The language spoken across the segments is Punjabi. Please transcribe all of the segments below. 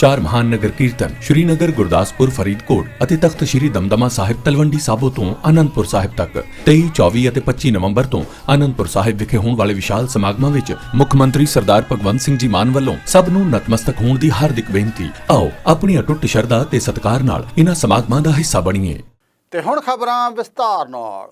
ਚਾਰ ਮਹਾਨ ਨਗਰ ਕੀਰਤਨ ਸ਼੍ਰੀਨਗਰ, ਗੁਰਦਾਸਪੁਰ, ਫਰੀਦਕੋਟ ਅਤੇ ਤਖਤ ਸ਼੍ਰੀ ਦਮਦਮਾ ਸਾਹਿਬ ਤਲਵੰਡੀ ਸਾਬੋ ਤੋਂ ਆਨੰਦਪੁਰ ਸਾਹਿਬ ਤੱਕ। 23 24 ਅਤੇ 25 ਨਵੰਬਰ ਤੋਂ ਆਨੰਦਪੁਰ ਸਾਹਿਬ ਵਿਖੇ ਹੋਣ ਵਾਲੇ ਵਿਸ਼ਾਲ ਸਮਾਗਮਾਂ ਵਿੱਚ ਮੁੱਖ ਮੰਤਰੀ ਸਰਦਾਰ ਭਗਵੰਤ ਸਿੰਘ ਜੀ ਮਾਨ ਵੱਲੋਂ ਸਭ ਨੂੰ ਨਤਮਸਤਕ ਹੋਣ ਦੀ ਹਾਰਦਿਕ ਬੇਨਤੀ। ਆਓ ਆਪਣੀ ਅਟੁੱਟ ਸ਼ਰਧਾ ਤੇ ਸਤਿਕਾਰ ਨਾਲ ਇਹਨਾਂ ਸਮਾਗਮਾਂ ਦਾ ਹਿੱਸਾ ਬਣੀਏ। ਤੇ ਹੁਣ ਖਬਰਾਂ ਵਿਸਤਾਰ ਨਾਲ।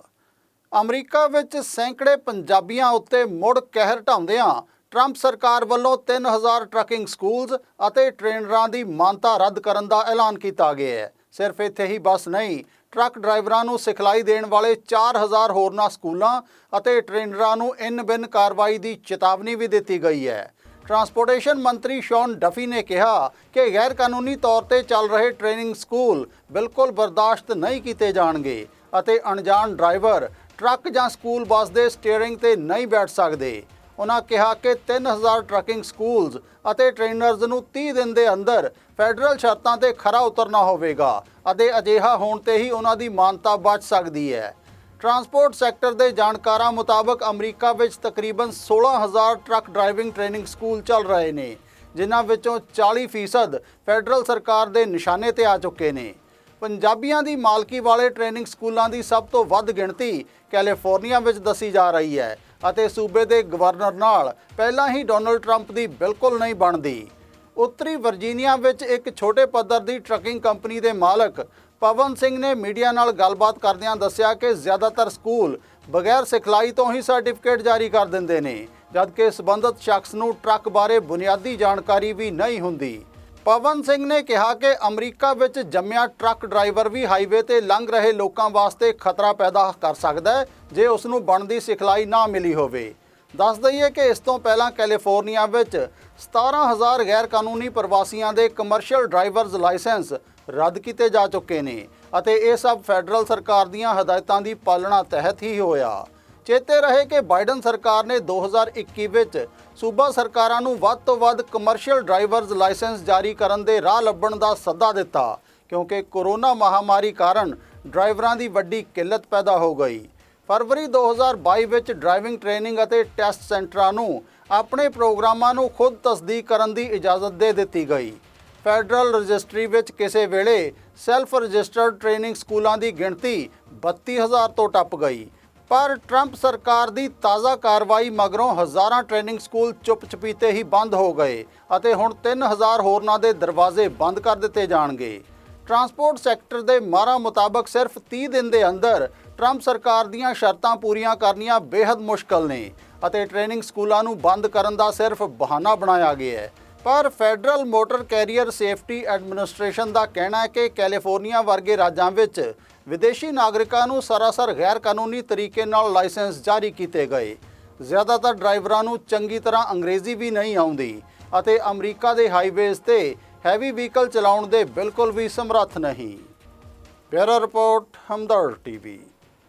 ਅਮਰੀਕਾ ਵਿੱਚ ਸੈਂਕੜੇ ਪੰਜਾਬੀਆਂ ਉੱਤੇ ਮੁੜ ਕਹਿਰ ਢਾਉਂਦਿਆਂ ਟਰੰਪ ਸਰਕਾਰ ਵੱਲੋਂ 3000 ਟਰੱਕਿੰਗ ਸਕੂਲਜ਼ ਅਤੇ ਟ੍ਰੇਨਰਾਂ ਦੀ ਮਾਨਤਾ ਰੱਦ ਕਰਨ ਦਾ ਐਲਾਨ ਕੀਤਾ ਗਿਆ ਹੈ। ਸਿਰਫ ਇੱਥੇ ਹੀ ਬਸ ਨਹੀਂ, ਟਰੱਕ ਡਰਾਈਵਰਾਂ ਨੂੰ ਸਿਖਲਾਈ ਦੇਣ ਵਾਲੇ 4000 ਹੋਰਨਾਂ ਸਕੂਲਾਂ ਅਤੇ ਟ੍ਰੇਨਰਾਂ ਨੂੰ ਇਨ ਬਿਨ ਕਾਰਵਾਈ ਦੀ ਚੇਤਾਵਨੀ ਵੀ ਦਿੱਤੀ ਗਈ ਹੈ। ਟਰਾਂਸਪੋਰਟੇਸ਼ਨ ਮੰਤਰੀ ਸ਼ੌਨ ਡਫੀ ਨੇ ਕਿਹਾ ਕਿ ਗੈਰ ਕਾਨੂੰਨੀ ਤੌਰ ਤੇ ਚੱਲ ਰਹੇ ਟ੍ਰੇਨਿੰਗ ਸਕੂਲ ਬਿਲਕੁਲ ਬਰਦਾਸ਼ਤ ਨਹੀਂ ਕੀਤੇ ਜਾਣਗੇ ਅਤੇ ਅਣਜਾਣ ਡਰਾਈਵਰ ਟਰੱਕ ਜਾਂ ਸਕੂਲ ਬੱਸ ਦੇ ਸਟੀਅਰਿੰਗ ਤੇ ਨਹੀਂ ਬੈਠ ਸਕਦੇ। ਉਹਨਾਂ ਕਿਹਾ ਕਿ 3000 ਟਰੱਕਿੰਗ ਸਕੂਲਜ਼ ਅਤੇ ਟ੍ਰੇਨਰਜ਼ ਨੂੰ 30 ਦਿਨ ਦੇ ਅੰਦਰ ਫੈਡਰਲ ਸ਼ਰਤਾਂ ਤੇ ਖਰਾ ਉਤਰਨਾ ਹੋਵੇਗਾ ਅਤੇ ਅਜਿਹਾ ਹੋਣ ਤੇ ਹੀ ਉਹਨਾਂ ਦੀ ਮਾਨਤਾ ਬਚ ਸਕਦੀ ਹੈ। ਟਰਾਂਸਪੋਰਟ ਸੈਕਟਰ ਦੇ ਜਾਣਕਾਰਾਂ ਮੁਤਾਬਕ ਅਮਰੀਕਾ ਵਿੱਚ ਤਕਰੀਬਨ 16000 ਟਰੱਕ ਡਰਾਈਵਿੰਗ ਟ੍ਰੇਨਿੰਗ ਸਕੂਲ ਚੱਲ ਰਹੇ ਨੇ, ਜਿਨ੍ਹਾਂ ਵਿੱਚੋਂ 40% ਫੈਡਰਲ ਸਰਕਾਰ ਦੇ ਨਿਸ਼ਾਨੇ ਤੇ ਆ ਚੁੱਕੇ ਨੇ। ਪੰਜਾਬੀਆਂ ਦੀ ਮਾਲਕੀ ਵਾਲੇ ਟ੍ਰੇਨਿੰਗ ਸਕੂਲਾਂ ਦੀ ਸਭ ਤੋਂ ਵੱਧ ਗਿਣਤੀ ਕੈਲੀਫੋਰਨੀਆ ਵਿੱਚ ਦੱਸੀ ਜਾ ਰਹੀ ਹੈ ਅਤੇ ਸੂਬੇ ਦੇ ਗਵਰਨਰ ਨਾਲ ਪਹਿਲਾਂ ਹੀ ਡੋਨਲਡ ਟਰੰਪ ਦੀ ਬਿਲਕੁਲ ਨਹੀਂ ਬਣਦੀ। ਉੱਤਰੀ ਵਰਜੀਨੀਆ ਵਿੱਚ ਇੱਕ ਛੋਟੇ ਪੱਧਰ ਦੀ ਟਰੱਕਿੰਗ ਕੰਪਨੀ ਦੇ ਮਾਲਕ ਪਵਨ ਸਿੰਘ ਨੇ ਮੀਡੀਆ ਨਾਲ ਗੱਲਬਾਤ ਕਰਦਿਆਂ ਦੱਸਿਆ ਕਿ ਜ਼ਿਆਦਾਤਰ ਸਕੂਲ ਬਗੈਰ ਸਿਖਲਾਈ ਤੋਂ ਹੀ ਸਰਟੀਫਿਕੇਟ ਜਾਰੀ ਕਰ ਦਿੰਦੇ ਨੇ, ਜਦਕਿ ਸਬੰਧਤ ਸ਼ਖਸ ਨੂੰ ਟਰੱਕ ਬਾਰੇ ਬੁਨਿਆਦੀ ਜਾਣਕਾਰੀ ਵੀ ਨਹੀਂ ਹੁੰਦੀ। ਪਵਨ ਸਿੰਘ ਨੇ ਕਿਹਾ ਕਿ ਅਮਰੀਕਾ ਵਿੱਚ ਜੰਮਿਆ ਟਰੱਕ ਡਰਾਈਵਰ ਵੀ ਹਾਈਵੇ ਤੇ ਲੰਘ ਰਹੇ ਲੋਕਾਂ ਵਾਸਤੇ ਖਤਰਾ ਪੈਦਾ ਕਰ ਸਕਦਾ ਹੈ, ਜੇ ਉਸ ਨੂੰ ਬਣਦੀ ਸਿਖਲਾਈ ਨਾ ਮਿਲੀ ਹੋਵੇ। ਦੱਸ ਦਈਏ ਕਿ ਇਸ ਤੋਂ ਪਹਿਲਾਂ ਕੈਲੀਫੋਰਨੀਆ ਵਿੱਚ 17000 ਗੈਰ ਕਾਨੂੰਨੀ ਪ੍ਰਵਾਸੀਆਂ ਦੇ ਕਮਰਸ਼ੀਅਲ ਡਰਾਈਵਰਜ਼ ਲਾਇਸੈਂਸ ਰੱਦ ਕੀਤੇ ਜਾ ਚੁੱਕੇ ਨੇ ਅਤੇ ਇਹ ਸਭ ਫੈਡਰਲ ਸਰਕਾਰ ਦੀਆਂ ਹਦਾਇਤਾਂ ਦੀ ਪਾਲਣਾ ਤਹਿਤ ਹੀ ਹੋਇਆ। ਚੇਤੇ ਰਹੇ ਕਿ ਬਾਈਡਨ ਸਰਕਾਰ ਨੇ 2021 ਵਿੱਚ ਸੂਬਾ ਸਰਕਾਰਾਂ ਨੂੰ ਵੱਧ ਤੋਂ ਵੱਧ ਕਮਰਸ਼ੀਅਲ ਡਰਾਈਵਰਜ਼ ਲਾਇਸੈਂਸ ਜਾਰੀ ਕਰਨ ਦੇ ਰਾਹ ਲੱਭਣ ਦਾ ਸੱਦਾ ਦਿੱਤਾ, ਕਿਉਂਕਿ ਕੋਰੋਨਾ ਮਹਾਮਾਰੀ ਕਾਰਨ ਡਰਾਈਵਰਾਂ ਦੀ ਵੱਡੀ ਕਿੱਲਤ ਪੈਦਾ ਹੋ ਗਈ। ਫਰਵਰੀ 2022 ਵਿੱਚ ਡਰਾਈਵਿੰਗ ਟ੍ਰੇਨਿੰਗ ਅਤੇ ਟੈਸਟ ਸੈਂਟਰਾਂ ਨੂੰ ਆਪਣੇ ਪ੍ਰੋਗਰਾਮਾਂ ਨੂੰ ਖੁਦ ਤਸਦੀਕ ਕਰਨ ਦੀ ਇਜਾਜ਼ਤ ਦੇ ਦਿੱਤੀ ਗਈ। ਫੈਡਰਲ ਰਜਿਸਟਰੀ ਵਿੱਚ ਕਿਸੇ ਵੇਲੇ ਸੈਲਫ ਰਜਿਸਟਰਡ ਟ੍ਰੇਨਿੰਗ ਸਕੂਲਾਂ ਦੀ ਗਿਣਤੀ 32000 ਤੋਂ ਟੱਪ ਗਈ। ਪਰ ਟਰੰਪ ਸਰਕਾਰ ਦੀ ਤਾਜ਼ਾ ਕਾਰਵਾਈ ਮਗਰੋਂ ਹਜ਼ਾਰਾਂ ਟ੍ਰੇਨਿੰਗ ਸਕੂਲ ਚੁੱਪ-ਚਪੀਤੇ ਹੀ ਬੰਦ ਹੋ ਗਏ ਅਤੇ ਹੁਣ 3000 ਹੋਰਨਾਂ ਦੇ ਦਰਵਾਜ਼ੇ ਬੰਦ ਕਰ ਦਿੱਤੇ ਜਾਣਗੇ। ਟਰਾਂਸਪੋਰਟ ਸੈਕਟਰ ਦੇ ਮਾਹਰਾਂ ਮੁਤਾਬਕ ਸਿਰਫ 30 ਦਿਨ ਦੇ ਅੰਦਰ ਟਰੰਪ ਸਰਕਾਰ ਦੀਆਂ ਸ਼ਰਤਾਂ ਪੂਰੀਆਂ ਕਰਨੀਆਂ ਬੇहद ਮੁਸ਼ਕਲ ਨੇ ਅਤੇ ਟ੍ਰੇਨਿੰਗ ਸਕੂਲਾਂ ਨੂੰ ਬੰਦ ਕਰਨ ਦਾ ਸਿਰਫ ਬਹਾਨਾ ਬਣਾਇਆ ਗਿਆ ਹੈ। ਪਰ Federal Motor Carrier Safety Administration ਦਾ ਕਹਿਣਾ ਹੈ ਕਿ ਕੈਲੀਫੋਰਨੀਆ ਵਰਗੇ ਰਾਜਾਂ ਵਿੱਚ ਵਿਦੇਸ਼ੀ ਨਾਗਰਿਕਾਂ ਨੂੰ ਸਰਾਸਰ ਗੈਰ ਕਾਨੂੰਨੀ ਤਰੀਕੇ ਨਾਲ ਲਾਇਸੈਂਸ ਜਾਰੀ ਕੀਤੇ ਗਏ। ਜ਼ਿਆਦਾਤਰ ਡਰਾਈਵਰਾਂ ਨੂੰ ਚੰਗੀ ਤਰ੍ਹਾਂ ਅੰਗਰੇਜ਼ੀ ਵੀ ਨਹੀਂ ਆਉਂਦੀ ਅਤੇ ਅਮਰੀਕਾ ਦੇ ਹਾਈਵੇਜ਼ ਤੇ ਹੈਵੀ ਵਹੀਕਲ ਚਲਾਉਣ ਦੇ ਬਿਲਕੁਲ ਵੀ ਸਮਰੱਥ ਨਹੀਂ। Bureau report, Hamdard TV.